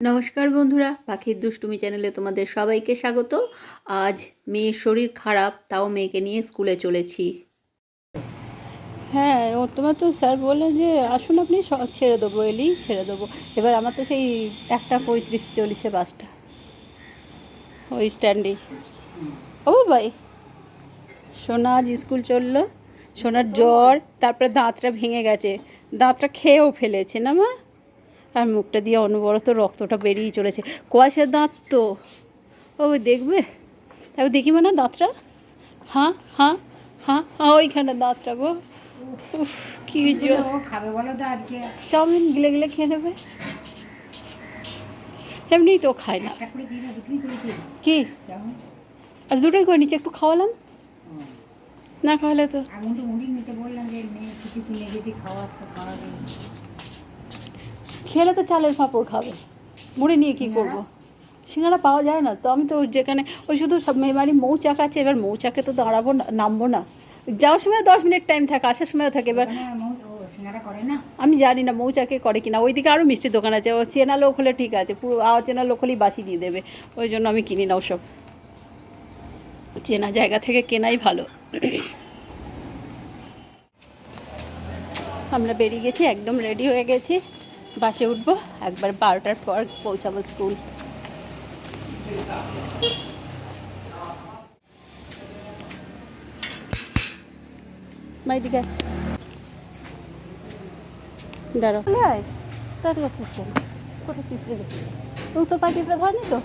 নমস্কার বন্ধুরা, পাখির দুষ্টুমি চ্যানেলে তোমাদের সবাইকে স্বাগত। আজ মেয়ের শরীর খারাপ, তাও মেয়েকে নিয়ে স্কুলে চলেছি। হ্যাঁ ও তোমার তো স্যার বললেন যে, আসুন আপনি ছেড়ে দেবো, এলেই ছেড়ে দেবো। এবার আমার তো সেই একটা পঁয়ত্রিশ চল্লিশে বাসটা ওই স্ট্যান্ডেই। ও ভাই, সোনা আজ স্কুল চলল, সোনার জ্বর, তারপরে দাঁতটা ভেঙে গেছে। দাঁতটা খেয়েও ফেলেছে না মা? আর মুখটা দিয়ে অনবরত রক্তটা বেরিয়ে চলেছে। কুয়াশার দাঁত তো। ও দেখবে? তারপর দেখি না দাঁতটা? হ্যাঁ হ্যাঁ হ্যাঁ হ্যাঁ ওইখানে দাঁতটা গো। উফ কি খাবে বলো চাউমিন গিলে গিলে খেয়ে নেবে। এমনিই তো খায় না। কি? আর দুটোই করে নিচে একটু খাওয়ালাম। না খাওয়ালে তো খেলে তো চালের পাঁপড় খাবে। মুড়ি নিয়ে কি করব? সিঙ্গারা পাওয়া যায় না তো। আমি তো যেখানে ওই শুধু সব মেয়ে বাড়ি মৌচাক আছে এবার মৌচাকে তো দাঁড়াবো না নামবো না। যাওয়ার সময় দশ মিনিট টাইম থাকে আসার সময়ও থাকে এবার আমি জানি না মৌচাকে করে কিনা। ওইদিকে আরও মিষ্টির দোকান আছে ও চেনা লোক হলে ঠিক আছে পুরো চেনা লোক হলেই বাসি দিয়ে দেবে। ওই জন্য আমি কিনি না ওসব। চেনা জায়গা থেকে কেনাই ভালো। আমরা বেরিয়ে গেছি একদম রেডি হয়ে গেছি। বাসে উঠবো একবার বারোটার পর পৌঁছাবো স্কুল। মাইদিকে তুই তো ধরেনি তো?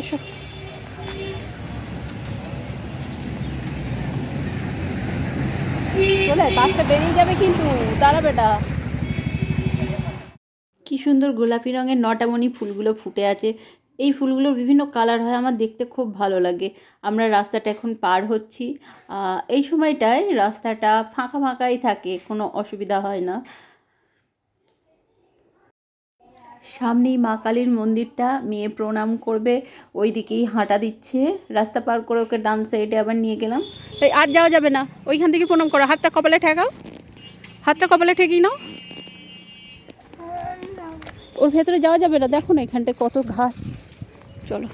এসো। চলে, বাসটা বেরিয়ে যাবে কিন্তু দাঁড়া বেটা কি সুন্দর গোলাপি রঙের নটামণি ফুলগুলো ফুটে আছে। এই ফুলগুলোর বিভিন্ন কালার হয়, আমার দেখতে খুব ভালো লাগে। আমরা রাস্তাটা এখন পার হচ্ছি। এই সময়টায় রাস্তাটা ফাঁকা ফাঁকাই থাকে, কোনো অসুবিধা হয় না। সামনেই মা কালীর মন্দিরটা, মেয়ে প্রণাম করবে ওই দিকেই হাঁটা দিচ্ছে। রাস্তা পার করে ওকে ডান সাইডে আবার নিয়ে গেলাম। আর যাওয়া যাবে না। ওইখান থেকে প্রণাম করো। হাতটা কপালে ঠেকাও। হাতটা কপালে ঠেকিয়ে নাও। ওর ভেতরে যাওয়া যাবে না। দেখো না এখানটায় কত ঘাস। চলো।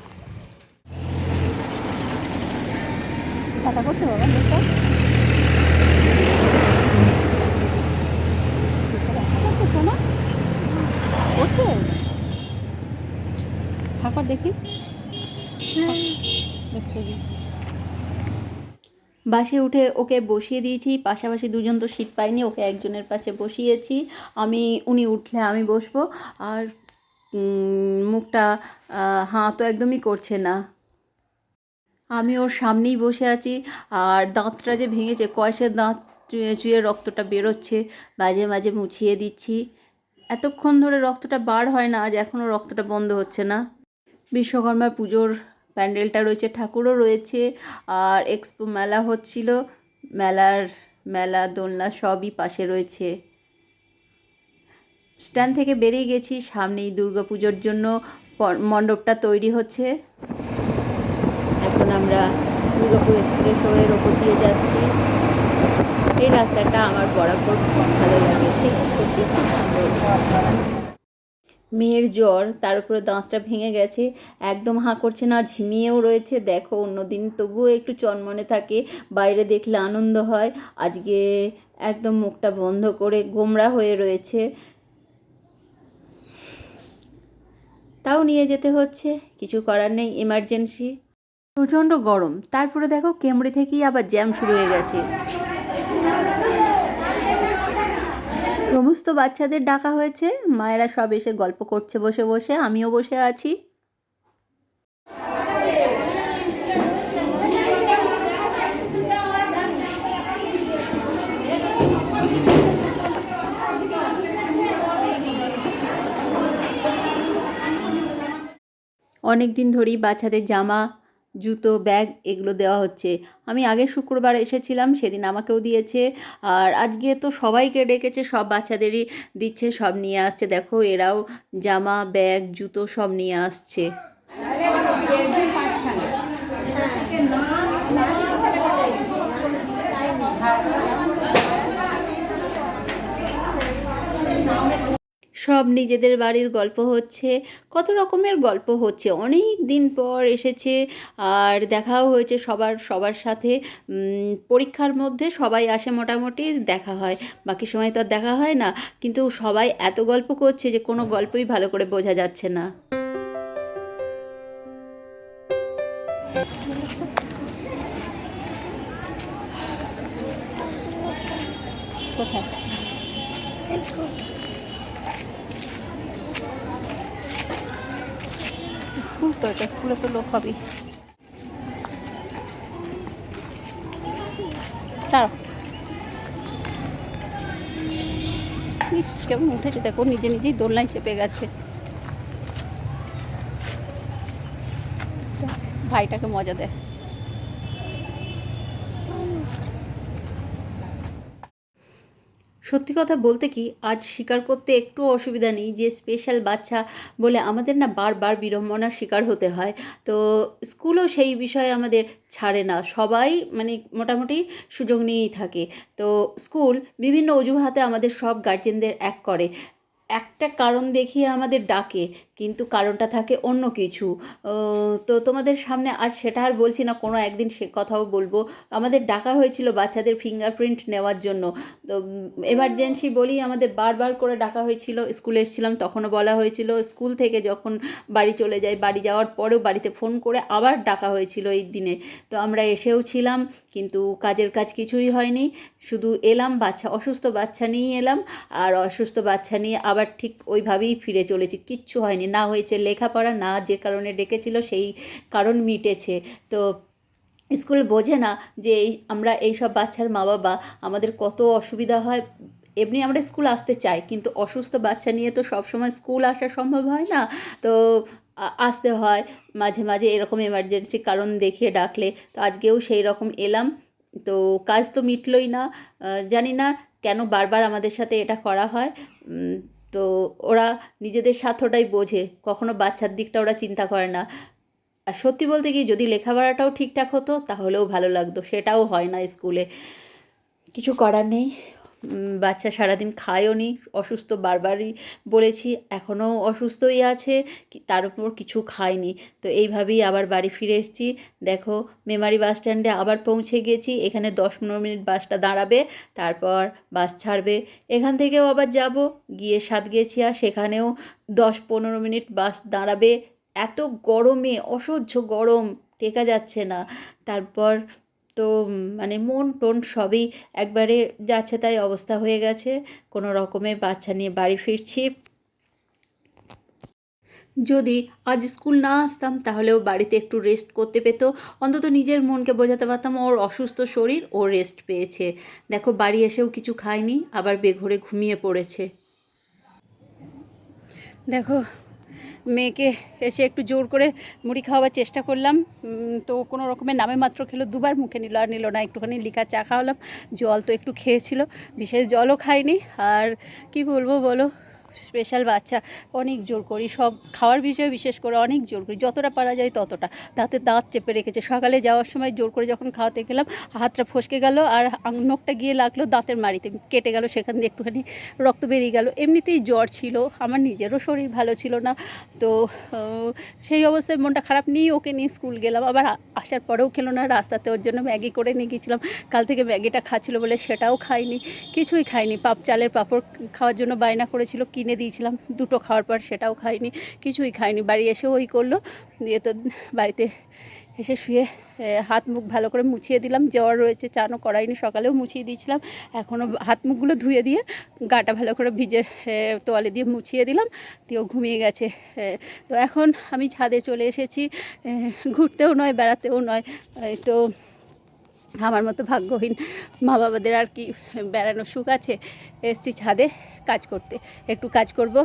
টাকা করতে বাবা। দেখো শোনা করছে ঠাকুর দেখি। দিচ্ছি বাসে উঠে ওকে বসিয়ে দিয়েছি পাশাপাশি দুজন তো সিট পাইনি ওকে একজনের পাশে বসিয়েছি। আমি উনি উঠলে আমি বসবো আর মুখটা হাঁ তো একদমই করছে না। আমি ওর সামনেই বসে আছি আর দাঁতটা যে ভেঙেছে কয়েসের দাঁত চুয়ে চুয়ে রক্তটা বেরোচ্ছে মাঝে মাঝে মুছিয়ে দিচ্ছি। এতক্ষণ ধরে রক্তটা বার হয় না আজ এখনও রক্তটা বন্ধ হচ্ছে না। বিশ্বকর্মার পুজোর প্যান্ডেলটা রয়েছে, ঠাকুরও রয়েছে, আর এক্সপো মেলা হচ্ছিল, মেলার মেলা, দোলনা সবই পাশে রয়েছে। স্ট্যান্ড থেকে বেরিয়ে গেছি, সামনেই দুর্গা পুজোর জন্য মণ্ডপটা তৈরি হচ্ছে। এখন আমরা দুর্গাপুর এক্সপ্রেস ওয়ের ওপর দিয়ে যাচ্ছি। এই রাস্তাটা আমার বরাবর খুব ভালো লাগে সত্যি খুব সুন্দর। মেয়ের জ্বর, তার উপরে দাঁতটা ভেঙে গেছে, একদম হাঁ করছে না, ঝিমিয়েও রয়েছে। দেখো, অন্যদিন তবুও একটু চনমনে থাকে, বাইরে দেখলে আনন্দ হয়। আজকে একদম মুখটা বন্ধ করে গোমরা হয়ে রয়েছে। তাও নিয়ে যেতে হচ্ছে, কিছু করার নেই এমার্জেন্সি প্রচণ্ড গরম, তারপরে দেখো কেমড়ে থেকেই আবার জ্যাম শুরু হয়ে গেছে। সমস্ত বাচ্চাদের ডাকা হয়েছে। মায়েরা সব এসে গল্প করছে বসে বসে, আমিও বসে আছি। অনেক দিন ধরেই বাচ্চাদের জামা জুতো, ব্যাগ এগুলো দেওয়া হচ্ছে। আমি আগে শুক্রবার এসেছিলাম, সেদিন আমাকেও দিয়েছে। আর আজকে তো সবাইকে ডেকেছে, সব বাচ্চাদেরই দিচ্ছে, সব নিয়ে আসছে। দেখো, এরাও জামা, ব্যাগ, জুতো সব নিয়ে আসছে। সব নিজেদের বাড়ির গল্প হচ্ছে, কত রকমের গল্প হচ্ছে। অনেক দিন পর এসেছে আর দেখাও হয়েছে সবার সবার সাথে। পরীক্ষার মধ্যে সবাই আসে মোটামুটি, দেখা হয়। বাকি সময় তো আর দেখা হয় না। কিন্তু সবাই এত গল্প করছে যে কোনো গল্পই ভালো করে বোঝা যাচ্ছে না। স্কুল তো এটা স্কুলে তো লোক হবেই কেমন উঠেছে দেখো, নিজে নিজেই দোলনায় চেপে গেছে। ভাইটাকে মজা দেয় সত্যি কথা বলতে কি, আজ স্বীকার করতে একটু অসুবিধা নেই যে স্পেশাল বাচ্চা বলে আমাদের না বারবার বিড়ম্বনার শিকার হতে হয়। তো স্কুলও সেই বিষয়ে আমাদের ছাড়ে না, সবাই মানে মোটামুটি সুযোগ নিয়েই থাকে। তো স্কুল বিভিন্ন অজুহাতে আমাদের সব গার্জেনদের এক করে। একটা কারণ দেখিয়ে আমাদের ডাকে কিন্তু কারণটা থাকে অন্য কিছু। তো তোমাদের সামনে আজ সেটা আর বলছি না, কোনো একদিন সে কথাও বলব। আমাদের ডাকা হয়েছিল বাচ্চাদের ফিঙ্গারপ্রিন্ট নেওয়ার জন্য। তো এমার্জেন্সি বলি আমাদের বারবার করে ডাকা হয়েছিল, স্কুলে এসেছিলাম, তখনও বলা হয়েছিল, স্কুল থেকে যখন বাড়ি চলে যাই, বাড়ি যাওয়ার পরেও বাড়িতে ফোন করে আবার ডাকা হয়েছিল এই দিনে। তো আমরা এসেও ছিলাম, কিন্তু কাজের কাজ কিছুই হয়নি। শুধু এলাম, বাচ্চা, অসুস্থ বাচ্চা নিয়েই এলাম, আর অসুস্থ বাচ্চা নিয়ে আবার ঠিক ওইভাবেই ফিরে চলেছি, কিচ্ছু হয়নি। না হয়েছে, লেখাপড়া না যে কারণে ডেকেছিল, সেই কারণ মিটেছে। তো স্কুল বোঝে না যে এই আমরা এই সব বাচ্চার মা বাবা আমাদের কত অসুবিধা হয়। এমনি আমরা স্কুল আসতে চাই, কিন্তু অসুস্থ বাচ্চা নিয়ে তো সব সময় স্কুল আসা সম্ভব হয় না। তো আসতে হয়, মাঝে মাঝে এরকম এমার্জেন্সি কারণ দেখিয়ে ডাকলে। তো আজকেও সেই রকম এলাম। তো কাজ তো মিটলই না। জানি না কেন বারবার আমাদের সাথে এটা করা হয়। তো ওরা নিজেদের স্বার্থটাই বোঝে, কখনো বাচ্চার দিকটা ওরা চিন্তা করে না। আর সত্যি বলতে কি, যদি লেখাপড়াটাও ঠিকঠাক হতো, তাহলেও ভালো লাগতো, সেটাও হয় না স্কুলে। কিছু করার নেই। বাচ্চা সারাদিন খায়ও নি অসুস্থ বারবারই বলেছি এখনও অসুস্থই আছে তার উপর কিছু খায়নি। তো এইভাবেই আবার বাড়ি ফিরে এসেছি। দেখো, মেমারি বাস স্ট্যান্ডে আবার পৌঁছে গেছি, এখানে দশ পনেরো মিনিট বাসটা দাঁড়াবে, তারপর বাস ছাড়বে। এখান থেকেও আবার যাব, গিয়ে সাতগেছিয়া সেখানেও দশ পনেরো মিনিট বাস দাঁড়াবে। এত গরমে, অসহ্য গরম, টেকা যাচ্ছে না। তারপর তো মানে মন টোন সবই একবারে যাচ্ছে তাই অবস্থা হয়ে গেছে। কোনো রকমে বাচ্চা নিয়ে বাড়ি ফিরছি। যদি আজ স্কুল না আসতাম তাহলেও বাড়িতে একটু রেস্ট করতে পেতো। অন্তত নিজের মনকে বোঝাতে পারতাম ওর অসুস্থ শরীর, ও রেস্ট পেয়েছে। দেখো বাড়ি এসেও কিছু খায়নি, আবার বেঘরে ঘুমিয়ে পড়েছে। দেখো মেয়েকে এসে একটু জোর করে মুড়ি খাওয়াবার চেষ্টা করলাম। তো কোনো রকমের নামে মাত্র খেলো, দুবার মুখে নিল আর নিল না। একটুখানি লিকা চা খাওয়ালাম, জল তো একটু খেয়েছিল, বিশেষ জলও খাইনি। আর কি বলব বলো? স্পেশাল বাচ্চা, অনেক জোর করি, সব খাওয়ার বিষয়ে বিশেষ করে অনেক জোর করি, যতটা পারা যায় ততটা। দাঁতে দাঁত চেপে রেখেছে, সকালে যাওয়ার সময় জোর করে যখন খাওয়াতে গেলাম, হাতটা ফসকে গেল আর নখটা গিয়ে লাগল দাঁতের মাড়িতে, কেটে গেল সেখান দিয়ে একটুখানি রক্ত বেরিয়ে গেল। এমনিতেই জ্বর ছিল, আমার নিজেরও শরীর ভালো ছিল না, তো সেই অবস্থায় মনটা খারাপ নিয়ে ওকে নিয়ে স্কুল গেলাম। আবার আসার পরেও খেলো না, রাস্তাতে ওর জন্য ম্যাগি করে নিয়ে গিয়েছিলাম কাল থেকে ম্যাগিটা খাচ্ছিল বলে সেটাও খাইনি, কিছুই খাইনি, পাপ চালের পাঁপড় খাওয়ার জন্য বায়না করেছিল কিনে দিয়েছিলাম, দুটো খাওয়ার পর সেটাও খাইনি, কিছুই খাইনি। বাড়ি এসে ওই করল, দিয়ে তো বাড়িতে এসে শুয়ে হাত মুখ ভালো করে মুছিয়ে দিলাম, জ্বর রয়েছে, চানও করাইনি, সকালেও মুছিয়ে দিয়েছিলাম, এখনও হাত মুখগুলো ধুয়ে দিয়ে গাটা ভালো করে ভিজে তোয়ালে দিয়ে মুছিয়ে দিলাম, দিয়েও ঘুমিয়ে গেছে তো এখন আমি ছাদে চলে এসেছি ঘুরতেও নয়, বেড়াতেও নয় তো আমার মতো ভাগ্যহীন মা বাবাদের আর কি বেড়ানোর সুখ আছে, এসছি ছাদে কাজ করতে। একটু কাজ করব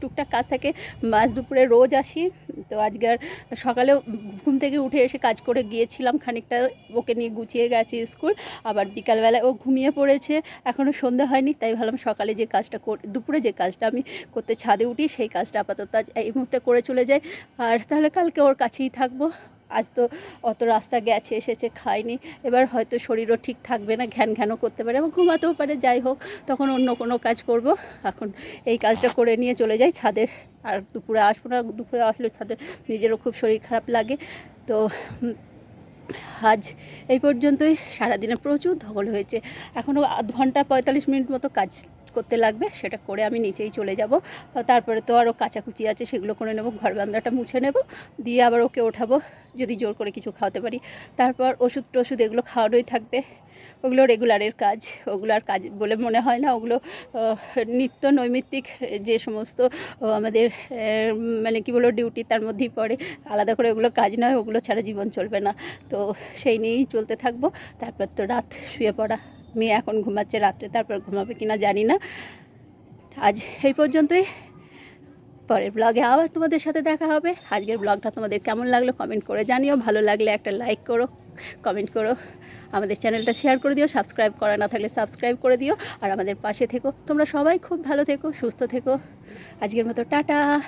টুকটাক কাজ থাকে। মাঝ দুপুরে রোজ আসি, তো আজকে আর সকালেও ঘুম থেকে উঠে এসে কাজ করে গিয়েছিলাম খানিকটা। ওকে নিয়ে গুছিয়ে গেছি স্কুল, আবার বিকালবেলায় ও ঘুমিয়ে পড়েছে। এখনও সন্ধে হয়নি, তাই ভাবলাম সকালে যে কাজটা কর- দুপুরে যে কাজটা আমি করতে ছাদে উঠি, সেই কাজটা আপাতত এই মুহূর্তে করে চলে যাই। আর তাহলে কালকে ওর কাছেই থাকব। আজ তো অত রাস্তা গেছে, এসেছে, খায়নি। এবার হয়তো শরীরও ঠিক থাকবে না, ঘ্যান ঘ্যানও করতে পারে এবং ঘুমাতেও পারে, যাই হোক, তখন অন্য কোনো কাজ করব। এখন এই কাজটা করে নিয়ে চলে যাই ছাদের আর দুপুরে আসব না, দুপুরে আসলে ছাদে নিজেরও খুব শরীর খারাপ লাগে। তো আজ এই পর্যন্তই। সারাদিনে প্রচুর ধকল হয়েছে। এখনও আধ ঘণ্টা পঁয়তাল্লিশ মিনিট মতো কাজ করতে লাগবে, সেটা করে আমি নিচেই চলে যাব। তারপরে তো আরও কাচাকুচি আছে, সেগুলো করে নেব, ঘর বান্দাটা মুছে নেব, দিয়ে আবার ওকে ওঠাবো, যদি জোর করে কিছু খাওয়াতে পারি। তারপর ওষুধ টষুধ এগুলো খাওয়ানোই থাকবে। ওগুলো রেগুলারের কাজ ওগুলো আর কাজ বলে মনে হয় না, ওগুলো নিত্য নৈমিত্তিক, যে সমস্ত আমাদের মানে কি বলব, ডিউটি তার মধ্যেই পড়ে। আলাদা করে ওগুলো কাজ নয়, ওগুলো ছাড়া জীবন চলবে না। তো সেই নিয়েই চলতে থাকব। তারপর তো রাত শুয়ে পড়া। মেয়ে এখন ঘুমাচ্ছে রাত্রে, তারপর ঘুমাবে কিনা জানি না। আজ এই পর্যন্তই। পরের ব্লগে আবার তোমাদের সাথে দেখা হবে। আজকের ব্লগটা তোমাদের কেমন লাগল কমেন্ট করে জানিও। ভালো লাগলে একটা লাইক করো কমেন্ট করো। আমাদের চ্যানেলটা শেয়ার করে দিও। সাবস্ক্রাইব করা না থাকলে সাবস্ক্রাইব করে দিও। আর আমাদের পাশে থেকো। তোমরা সবাই খুব ভালো থেকো, সুস্থ থেকো। আজকের মতো, টাটা।